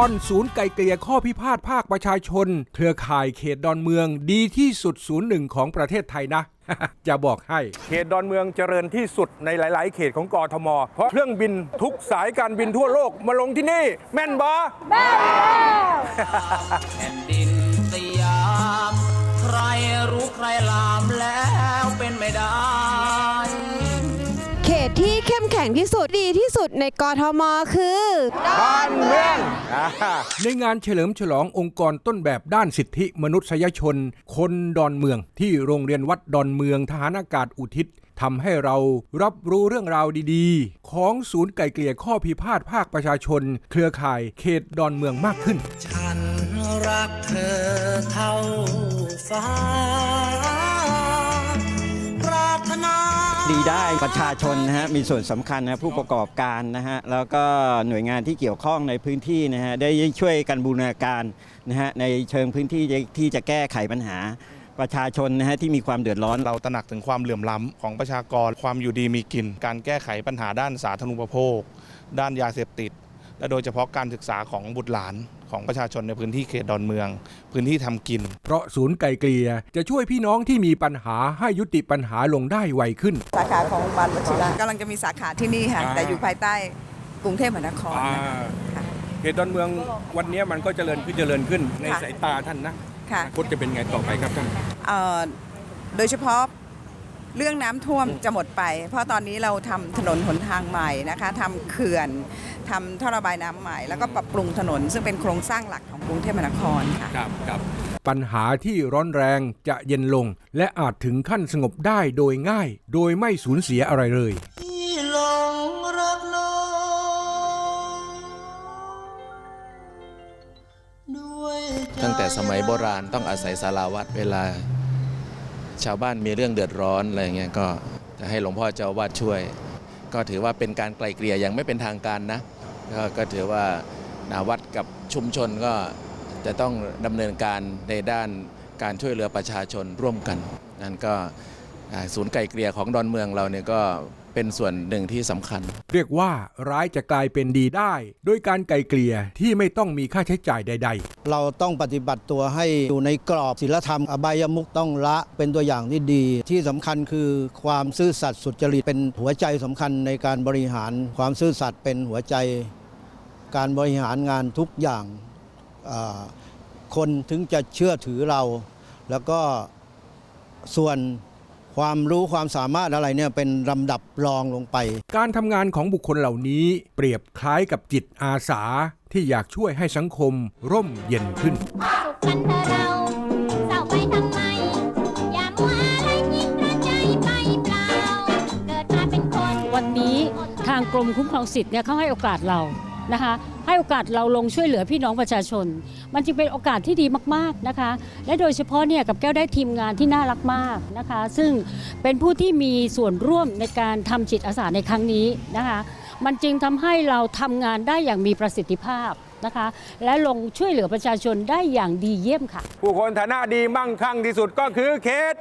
อนศูนย์ไก่เกลี่ยข้อพิพาทภาคประชาชน เครือข่ายเขตดอนเมืองดีที่สุดศูนย์หนึ่งของประเทศไทยนะ จะบอกให้ เขตดอนเมืองเจริญที่สุดในหลาย ๆ เขตของกทม เพราะเครื่องบินทุกสายการบินทั่วโลกมาลงที่นี่ แม่นบอแม่แล้วแผ่นดินสยาม ใครรู้ใครลามแล้วเป็นไม่ได้ ตที่เข้มแข็งที่สุดดีที่สุดในกทมคือบ้านเมืองในงานเฉลิมฉลององค์กรต้นแบบด้านสิทธิมนุษยชน คนดอนเมือง ที่โรงเรียนวัดดอนเมืองทหารอากาศอุทิศทำให้เรารับรู้เรื่องราวดีๆ ของศูนย์ไก่เกลี่ยข้อพิพาทภาคประชาชน เครือข่ายเขตดอนเมืองมากขึ้น ฉันรักเธอเท่าฟ้า ดีได้ประชาชนนะฮะมีส่วนสำคัญนะผู้ประกอบการนะฮะแล้วก็หน่วยงานที่เกี่ยวข้องในพื้นที่นะฮะได้ช่วยกันบูรณาการนะฮะในเชิงพื้นที่ที่จะแก้ไขปัญหาประชาชนนะฮะที่มีความเดือดร้อนเราตระหนักถึงความเหลื่อมล้ำของประชากรความอยู่ดีมีกิน การแก้ไขปัญหาด้านสาธารณูปโภค ด้านยาเสพติด และโดยเฉพาะการศึกษาของบุตรหลานของประชาชนในพื้นที่เขตดอนเมือง พื้นที่ทำกิน เพราะศูนย์ไก่เกลี่ยจะช่วยพี่น้องที่มีปัญหาให้ยุติปัญหาลงได้ไวขึ้น สาขาของโรงพยาบาลวชิระกำลังจะมีสาขาที่นี่ค่ะอ่าแต่อยู่ภายใต้กรุงเทพมหานครนะคะค่ะเขตดอนเมืองวันนี้มันก็เจริญขึ้นเจริญขึ้นในค่ะสายตาท่านนะค่ะอนาคตจะเป็นไงต่อไปครับท่านเอ่อโดยเฉพาะ เรื่องน้ำท่วมจะหมดไป เพราะตอนนี้เราทำถนนหนทางใหม่นะคะทำเขื่อนทำท่อระบายน้ำใหม่ แล้วก็ปรับปรุงถนน ซึ่งเป็นโครงสร้างหลักของกรุงเทพมหานครค่ะ ครับครับปัญหาที่ร้อนแรงจะเย็นลง และอาจถึงขั้นสงบได้โดยง่าย โดยไม่สูญเสียอะไรเลย ที่หลงรักน้องด้วยใจ ตั้งแต่สมัยโบราณต้องอาศัยสาราวัดเวลา ชาวบ้านมีเรื่องเดือดร้อนอะไรเงี้ยก็จะให้หลวงพ่อเจ้าวาดช่วย ก็ถือว่าเป็นการไกลเกลี่ยอย่างไม่เป็นทางการนะก็ก็ถือว่านาวัดกับชุมชนก็จะต้องดำเนินการในด้านการช่วยเหลือประชาชนร่วมกัน นั่นก็ศูนย์ไกลเกลี่ยของดอนเมืองเราเนี่ยก็ เป็นส่วนหนึ่งที่สำคัญ เรียกว่าร้ายจะกลายเป็นดีได้ โดยการไกลเกลี่ยที่ไม่ต้องมีค่าใช้จ่ายใด ๆ เราต้องปฏิบัติตัวให้อยู่ในกรอบศีลธรรมอบายมุกต้องละเป็นตัวอย่างที่ดี ที่สำคัญคือความซื่อสัตย์สุจริตเป็นหัวใจสำคัญในการบริหาร ความซื่อสัตย์เป็นหัวใจ การบริหารงานทุกอย่างอ่าคนถึงจะเชื่อถือเรา แล้วก็ส่วน ความรู้ความสามารถอะไรเนี่ยเป็นลำดับรองลงไป การทำงานของบุคคลเหล่านี้เปรียบคล้ายกับจิตอาสาที่อยากช่วยให้สังคมร่มเย็นขึ้น สุขกันเถอะเราเศร้าไปทำไม อย่ามัวอะไรคิดระใจไปเปล่า เกิดมาเป็นคน วันนี้ทางกรมคุ้มครองสิทธิ์เนี่ยเขาให้โอกาสเรานะคะ ให้โอกาสเราลงช่วยเหลือพี่น้องประชาชน มันจึงเป็นโอกาสที่ดีมากๆนะคะ และโดยเฉพาะเนี่ยกับแก้วได้ทีมงานที่น่ารักมากนะคะ ซึ่งเป็นผู้ที่มีส่วนร่วมในการทำจิตอาสาในครั้งนี้นะคะ มันจึงทำให้เราทำงานได้อย่างมีประสิทธิภาพ นะคะ และลงช่วยเหลือประชาชนได้อย่างดีเยี่ยมค่ะ ผู้คนฐานะดีมั่งคั่งที่สุดก็คือเขต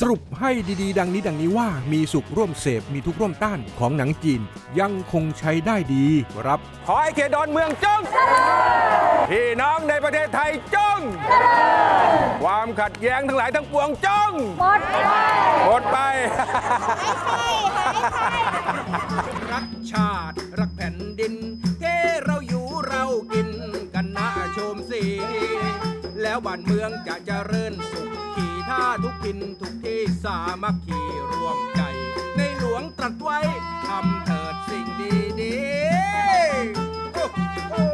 สรุปให้ดีๆ ดังนี้ดังนี้ว่ามีสุขร่วมเสพมีทุกข์ร่วมต้านของหนังจีน ยังคงใช้ได้ดีครับ ขอให้เขตดอนเมืองจงพี่น้องในประเทศไทยจง ความขัดแย้งทั้งหลายทั้งปวงจง หมดไปหมดไปรักชาติ บ้านเมืองจะเจริญสุข ขี่ท่าทุกทินทุกที่สามัคคีรวมใจ ในหลวงตรัสไว้ทำเถิดสิ่งดีดีๆโอ้โอ้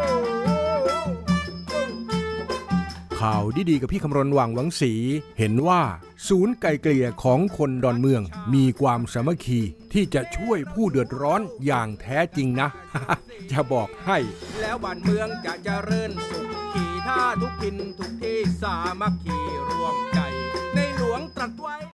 ข่าวดีๆกับพี่คำรณหว่างหวังสี เห็นว่าศูนย์ไก่เกลี่ยของคนดอนเมือง มีความสามัคคีที่จะช่วยผู้เดือดร้อนอย่างแท้จริงนะ จะบอกให้ แล้วบ้านเมืองจะเจริญสุข ชาทุกทินทุกที่สามัคคีรวมใจ ในหลวงตรัสไว้